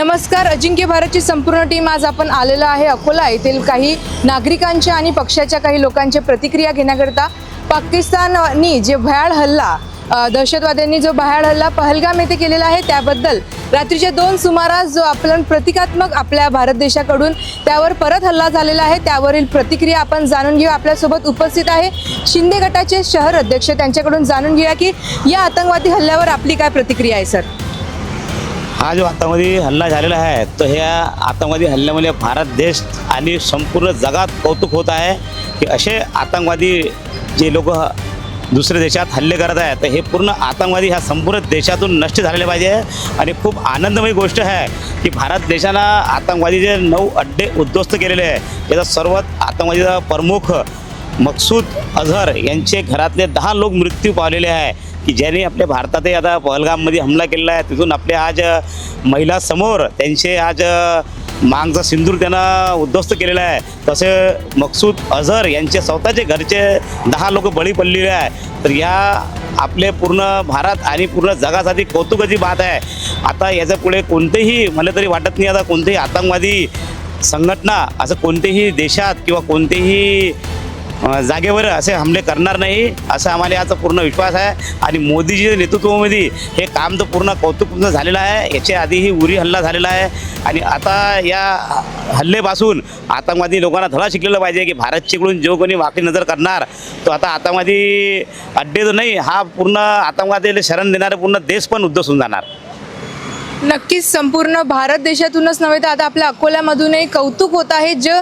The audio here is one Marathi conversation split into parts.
नमस्कार अजिंक्य भारतची संपूर्ण टीम आज आपण आलेलो आहे अकोला येथील काही नागरिकांच्या आणि पक्षाच्या काही लोकांच्या प्रतिक्रिया घेण्याकरता. पाकिस्ताननी जे भयाळ हल्ला दहशतवाद्यांनी जो भयाळ हल्ला पहलगाम येथे केलेला आहे त्याबद्दल रात्रीच्या दोन सुमारास जो आपण प्रतिकात्मक आपल्या भारत देशाकडून त्यावर परत हल्ला झालेला आहे त्यावरील प्रतिक्रिया आपण जाणून घेऊ. आपल्यासोबत उपस्थित आहे शिंदे गटाचे शहर अध्यक्ष. त्यांच्याकडून जाणून घेऊया की या आतंकवादी हल्ल्यावर आपली काय प्रतिक्रिया आहे सर? हा जो आतंकवादी हल्ला झालेला आहे तो ह्या आतंकवादी हल्ल्यामुळे भारत देश आणि संपूर्ण जगात कौतुक होत आहे की असे आतंकवादी जे लोक दुसऱ्या देशात हल्ले करत आहे तर हे पूर्ण आतंकवादी ह्या संपूर्ण देशातून नष्ट झालेले पाहिजे. आणि खूप आनंदमयी गोष्ट आहे की भारत देशाला आतंकवादीचे नऊ अड्डे उद्ध्वस्त केलेले आहे. याचा सर्वात आतंकवादीचा प्रमुख मकसूद अझहर यांचे घरातले दहा लोक मृत्यू पावलेले आहे की ज्यांनी आपल्या भारतातही आता पहलगाममध्ये हमला केलेला आहे. तिथून आपले आज महिलासमोर त्यांचे आज अ, मांगचा सिंदूर त्यांना उद्ध्वस्त केलेला आहे. तसे मकसूद अझहर यांचे स्वतःचे घरचे दहा लोक बळी पडलेले आहे. तर या आपले पूर्ण भारत आणि पूर्ण जगासाठी कौतुकाची बात आहे. आता याच्यापुढे कोणतेही मला तरी वाटत नाही आता कोणतेही आतंकवादी संघटना असं कोणतेही देशात किंवा कोणतेही जागेवर असे हमले करणार नाही असा आम्हाला याचा पूर्ण विश्वास आहे. आणि मोदीजी नेतृत्वामध्ये हे काम तर पूर्ण कौतुकपूर्ण झालेलं आहे. याच्या आधीही उरी हल्ला झालेला आहे. आणि आता या हल्लेपासून आतंकवादी लोकांना धडा शिकलेला पाहिजे की भारतच्याकडून जो कोणी वाकडी नजर करणार. तो आता आतंकवादी अड्डे तर नाही हा पूर्ण आतंकवादीला शरण देणारा पूर्ण देश पण उद्धस होऊन जाणार. नक्कीच संपूर्ण भारत देशातूनच नव्हे तर आता आपल्या अकोल्यामधूनही कौतुक होत आहे. जे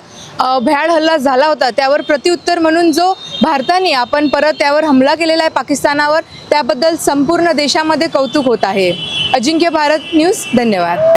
भ्याड हल्ला झाला होता त्यावर प्रत्युत्तर म्हणून जो भारताने आपण परत त्यावर हमला केलेला आहे पाकिस्तानावर त्याबद्दल संपूर्ण देशामध्ये कौतुक होत आहे. अजिंक्य भारत न्यूज धन्यवाद.